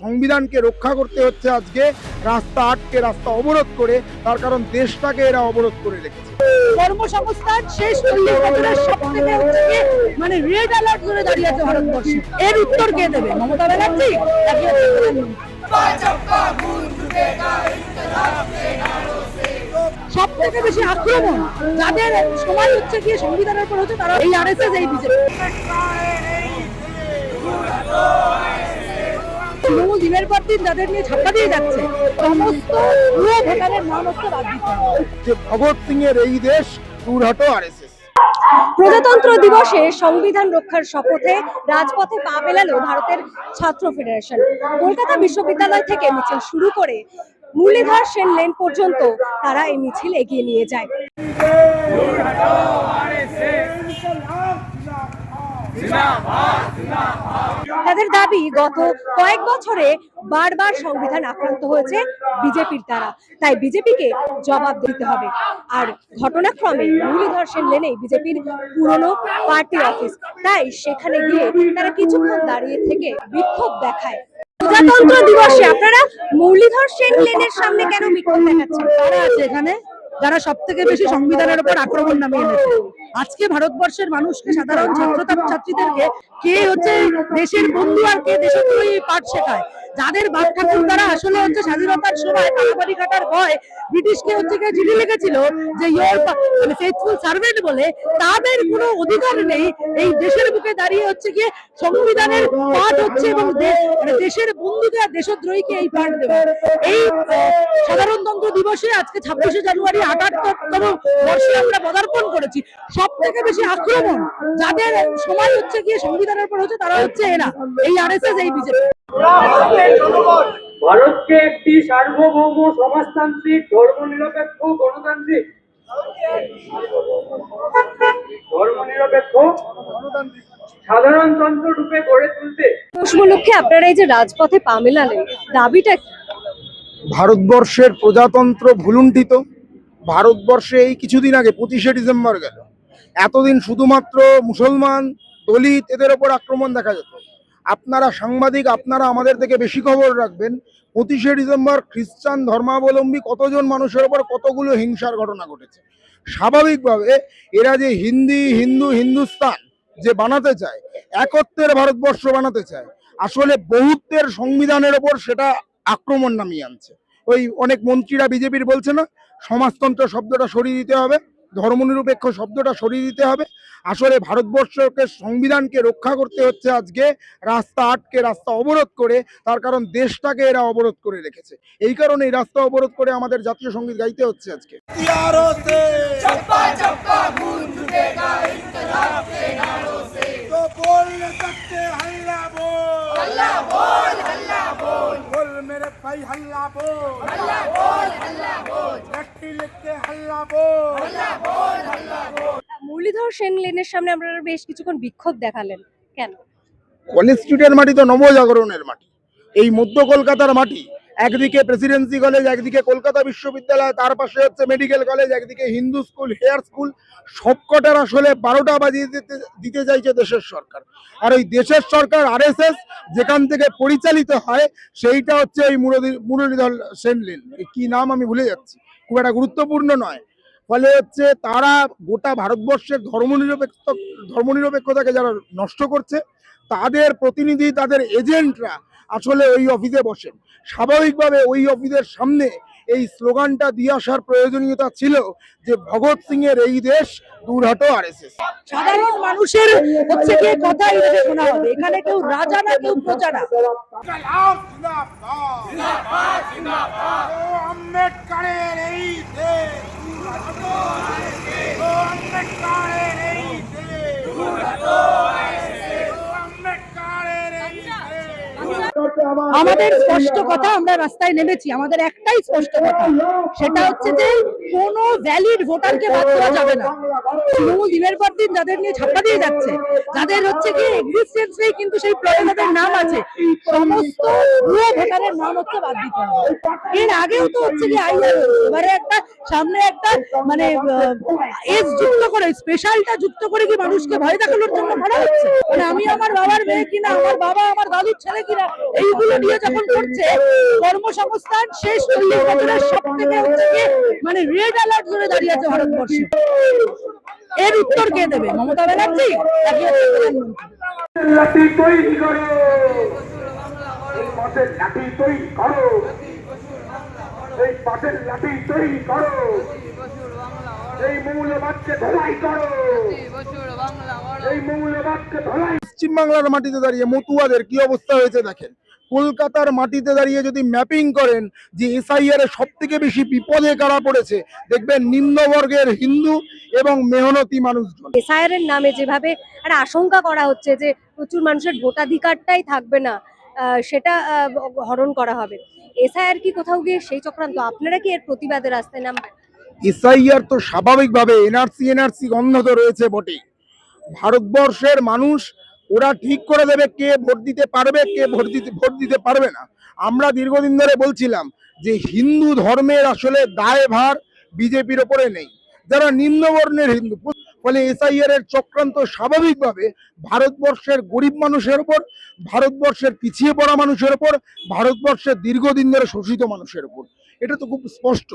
সংবিধানকে রক্ষা করতে হচ্ছে আজকে, রাস্তা আটকে, রাস্তা অবরোধ করে, তার কারণ দেশটাকে এরা অবরোধ করে রেখেছে। কর্মসংস্থান শেষ মানে রেড অ্যালার্ট দাঁড়িয়ে আছে এর উত্তর কে দেবে? মমতা ব্যানার্জি সব থেকে বেশি আক্রমণ যাদের সময় হচ্ছে গিয়ে সংবিধানের পর হচ্ছে, তারা এই আরএসএস এই বিজেপি তৃণমূল দিনের পর দিন যাদের নিয়ে ছাপ্পা দিয়ে যাচ্ছে। সমস্ত ভুয়ো ভোটারের নাম বাদ দিতে যে ভগৎ সিং এর এই দেশ দূরহাটো আরএসএস। প্রজাতন্ত্র দিবসে সংবিধান রক্ষার শপথে রাজপথে পা মেলালো ভারতের ছাত্র ফেডারেশন। কলকাতা বিশ্ববিদ্যালয় থেকে মিছিল শুরু করে মুরলীধর সেন লেন পর্যন্ত তারা এই মিছিল এগিয়ে নিয়ে যায়। তাদের দাবি, গত কয়েক বছরে বারবার সংবিধান আক্রান্ত হয়েছে বিজেপির দ্বারা তাই বিজেপিকে জবাব দিতে হবে। আর ঘটনাক্রমে মুরলীধর সেন লেনেই বিজেপির পুরনো পার্টি অফিস। তাই সেখানে গিয়ে তারা কিছুক্ষণ দাঁড়িয়ে থেকে বিক্ষোভ দেখায়। প্রজাতন্ত্র দিবসে আপনারা মুরলীধর সেন লেনের সামনে কেন বিক্ষোভ দেখাচ্ছেন? কারা আছে এখানে? যারা সব থেকে বেশি সংবিধানের উপর আক্রমণ নামিয়ে এনেছে। আজকে ভারতবর্ষের মানুষকে, সাধারণ ছাত্র ছাত্রীদেরকে কে হচ্ছে দেশের বন্ধু আর কে দেশের পাঠ শেখায়? যাদের বাপ ঠাকুর তারা আসলে হচ্ছে স্বাধীনতার সময় কাটাবাড়ি কাটার ভয় ব্রিটিশকে হচ্ছে গিয়ে চিঠি লিখেছিল যে ইয়োর মানে ফেথফুল সার্ভেন্ট বলে, তাদের কোনো অধিকার নেই। এই দেশের বুকে দাঁড়িয়ে হচ্ছে গিয়ে সংবিধানের পাঠ হচ্ছে এবং মানে দেশের বন্ধুকে আর দেশদ্রোহীকে এই পাঠ দেবে এই সাধারণতন্ত্র দিবসে আজকে ছাব্বিশে জানুয়ারি আটাত্তরতম বর্ষে আমরা পদার্পণ করেছি। সব থেকে বেশি আক্রমণ যাদের সময় হচ্ছে গিয়ে সংবিধানের পর হচ্ছে তারা হচ্ছে এরা, এই আর এস এস এই বিজেপি। ভারতকে একটি সার্বভৌম সমাজতান্ত্রিক ধর্মনিরপেক্ষ গণতান্ত্রিক। ধর্মনিরপেক্ষ সাধারণতন্ত্র রূপে গড়ে তুলতে। উপলক্ষে আপনারা এই যে রাজপথে পা মেলালেন দাবিটা ভারতবর্ষের প্রজাতন্ত্র ভুলুণ্ঠিত। ভারতবর্ষে এই কিছুদিন আগে পঁচিশে ডিসেম্বর গেল। এতদিন শুধুমাত্র মুসলমান দলিত এদের ওপর আক্রমণ দেখা যেত। আপনারা সাংবাদিক, আপনারা আমাদের থেকে বেশি খবর রাখবেন। পঁচিশে ডিসেম্বর খ্রিস্টান ধর্মাবলম্বী কতজন মানুষের ওপর কতগুলো হিংসার ঘটনা ঘটেছে? স্বাভাবিকভাবে এরা যে হিন্দি, হিন্দু, হিন্দুস্তান যে বানাতে চায় একত্বের ভারতবর্ষ বানাতে চায়, আসলে বহুত্বের সংবিধানের ওপর সেটা আক্রমণ নামিয়ে আনছে। ওই অনেক মন্ত্রীরা, বিজেপির বলছে না, সমাজতন্ত্র শব্দটা সরিয়ে দিতে হবে। ধর্মনিরপেক্ষ শব্দটা সরিয়ে দিতে হবে আসলে ভারতবর্ষকে সংবিধানকে রক্ষা করতে হচ্ছে আজকে রাস্তা আটকে রাস্তা অবরোধ করে তার কারণ দেশটাকে এরা অবরোধ করে রেখেছে এই কারণে এই রাস্তা অবরোধ করে আমাদের জাতীয় সঙ্গীত গাইতে হচ্ছে আজকে तो बोल न सकते हल्ला बोल हल्ला बोल মুরলীধর সেন লেনের সামনে আপনারা বেশ কিছুক্ষণ বিক্ষোভ দেখালেন। কেন? কলেজ স্ট্রিটের মাটি তো নবজাগরণের মাটি। এই মধ্য কলকাতার মাটি একদিকে প্রেসিডেন্সি কলেজ একদিকে কলকাতা বিশ্ববিদ্যালয়, তার পাশে হচ্ছে মেডিকেল কলেজ একদিকে হিন্দু স্কুল হেয়ার স্কুল সবকটার আসলে বারোটা বাজিয়ে দিতে দিতে চাইছে দেশের সরকার। আর ওই দেশের সরকার আরএসএস যেখান থেকে পরিচালিত হয়, সেইটা হচ্ছে ওই মুরলী, মুরলীধর সেনলিন কি নাম আমি ভুলে যাচ্ছি। খুব একটা গুরুত্বপূর্ণ নয়। ফলে হচ্ছে তারা গোটা ভারতবর্ষের ধর্মনিরপেক্ষ, ধর্মনিরপেক্ষতাকে যারা নষ্ট করছে তাদের প্রতিনিধি তাদের এজেন্টরা আসলে ওই অফিসে বসেন। স্বাভাবিকভাবে ওই অফিসের সামনে এই স্লোগানটা দিয়ে আসার প্রয়োজনীয়তা ছিল যে ভগৎ সিং এর এই দেশ দুর্হাটো আর এস সাধারণ মানুষের হচ্ছে শোনা হবে। এখানে কেউ রাজা না কেউ প্রজা না। এই দেশ আমাদের স্পষ্ট কথা আমরা রাস্তায় নেমেছি। আমাদের একটাই স্পষ্ট কথা। সেটা হচ্ছে যে কোনো ভ্যালিড ভোটারকে বাদ দেওয়া যাবে না। তৃণমূল দিনের পর দিন যাদের নিয়ে ছাপ্পা দিয়ে যাচ্ছে। যাদের হচ্ছে কি এক্সিস্টেন্স নেই, কিন্তু সেই তাদের নাম আছে। সমস্ত ভুয়ো ভোটারের নাম হচ্ছে বাদ দিতে হবে। এর আগেও তো হচ্ছে কি আইআর এবারে একটা সামনে একটা মানে এজ যুক্ত করে স্পেশালটা যুক্ত করে কি মানুষকে ভয় দেখানোর জন্য করা হচ্ছে? মানে আমি আমার বাবার মেয়ে কিনা, আমার বাবা, আমার দাদুর ছেলে কিনা এইগুলো নিয়ে যখন করছে কর্মসংস্থান শেষ চল্লিশ বছরের সব থেকে হচ্ছে মানে রেড অ্যালার্ট ধরে দাঁড়িয়ে আছে ভারতবর্ষে। এর উত্তর কে দেবে? মমতা ব্যানার্জি নাকি হচ্ছে প্রধানমন্ত্রী লাঠি তৈরি করো এই পাশের লাঠি তৈরি করো এই পাশের লাঠি তৈরি করো এই মৌলবাদকে ধলাই করো এই মৌলবাদকে ধলাই পশ্চিমবাংলার মাটিতে দাঁড়িয়ে মতুয়াদের কি অবস্থা হয়েছে দেখেন। কলকাতার মাটিতে দাঁড়িয়ে যদি ম্যাপিং করেন যে এসআইআর এর সব থেকে বেশি বিপদে কারা পড়েছে দেখবেন নিম্নবর্গের হিন্দু এবং মেহনতি মানুষজন। এসআইআর এর নামে যেভাবে একটা আশঙ্কা করা হচ্ছে যে প্রচুর মানুষের ভোটাধিকারটাই থাকবে না সেটা হরণ করা হবে। এসআইআর কি কোথাও গিয়ে সেই চক্রান্ত? আপনারা কি এর প্রতিবাদে রাস্তায় নামবেন? এসআইআর তো স্বাভাবিকভাবে এনআরসি এনআরসি গন্ধ তো রয়েছে বটেই। ভারতবর্ষের মানুষ ওরা ঠিক করে দেবে কে ভোট দিতে পারবে, কে ভোট দিতে ভোট দিতে পারবে না। আমরা দীর্ঘদিন ধরে বলছিলাম যে হিন্দু ধর্মের আসলে দায়ভার বিজেপির ওপরে নেই। যারা নিম্নবর্ণের হিন্দু, ফলে এসআইআর এর চক্রান্ত স্বাভাবিকভাবে ভারতবর্ষের গরিব মানুষের ওপর, ভারতবর্ষের পিছিয়ে পড়া মানুষের ওপর, ভারতবর্ষের দীর্ঘদিন ধরে শোষিত মানুষের ওপর। এটা তো খুব স্পষ্ট।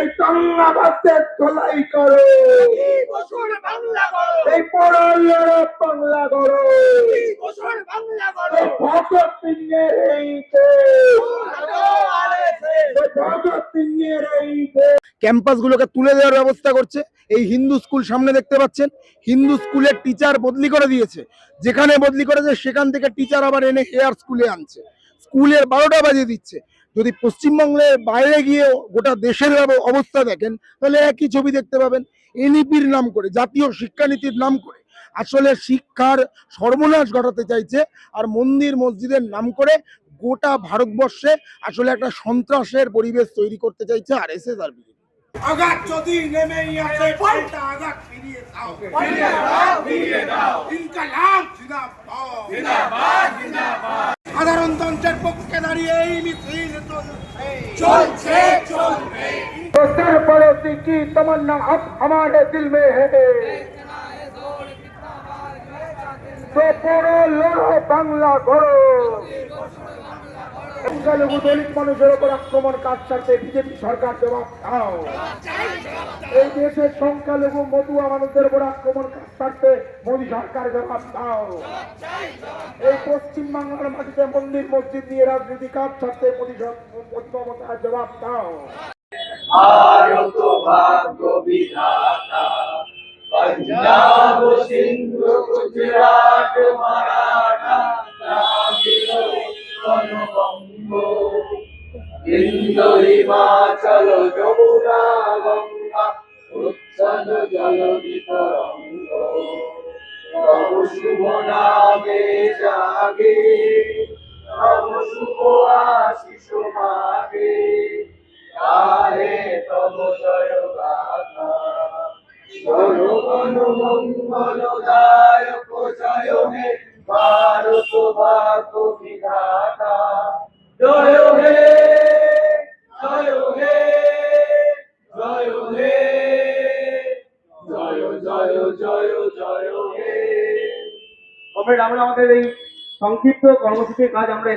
এই ধলাই করো। এই বাংলা করো। এই ক্যাম্পাসগুলোকে তুলে দেওয়ার ব্যবস্থা করছে। এই হিন্দু স্কুল সামনে দেখতে পাচ্ছেন। হিন্দু স্কুলের টিচার বদলি করে দিয়েছে। যেখানে বদলি করেছে, সেখান থেকে টিচার আবার এনে হেয়ার স্কুলে আনছে। স্কুলের বারোটা বাজে দিচ্ছে। যদি পশ্চিমবঙ্গের বাইরে গিয়ে গোটা দেশের অবস্থা দেখেন, তাহলে একই ছবি দেখতে পাবেন এনইপির নাম করে, জাতীয় শিক্ষানীতির নাম করে। আসলে শিক্ষার সর্বনাশ ঘটাতে চাইছে আর মন্দির মসজিদের নাম করে গোটা ভারতবর্ষে আসলে একটা সন্ত্রাসের পরিবেশ তৈরি করতে চাইছে আর এস এস আর বিজেপি। আঘাত যদি নেমেই আসে পাল্টা আঘাত ফিরিয়ে দাও ফিরিয়ে দাও ফিরিয়ে দাও ইনকালাব জিন্দাবাদ জিন্দাবাদ জিন্দাবাদ সাধারণতন্ত্রের পক্ষে দাঁড়িয়ে এই মিছিল চলছে চলবে तो सर पड़ोसी की तमन्ना अब हमारे दिल में है তো পড়ো লড়ো বাংলা গড়ো সংখ্যালঘু দলিত মানুষের উপর আক্রমণ কাজ সারতে বিজেপি সরকার জবাব দাও। এই দেশের সংখ্যালঘু মতুয়া মানুষের উপর আক্রমণ কাজ সারতে মোদী সরকার জবাব দাও। এই পশ্চিম বাংলার মাটিতে মন্দির, মসজিদ নিয়ে রাজনীতি কাজ ছাড়তে মোদী মমতার জবাব দাও। পঞ্জাব, সিন্ধু, গুজরাট ইন্দু হিমাচল যমুনা গঙ্গা উচ্ছল জলধি তরঙ্গ তব শুভ নামে জাগে তব শুভ আশিস মাগে গাহে তব জয় জয় হে ভারত ভাগ্য বিধাতা। জয় হে আমরা আমাদের এই সংক্ষিপ্ত কর্মসূচির কাজ আমরা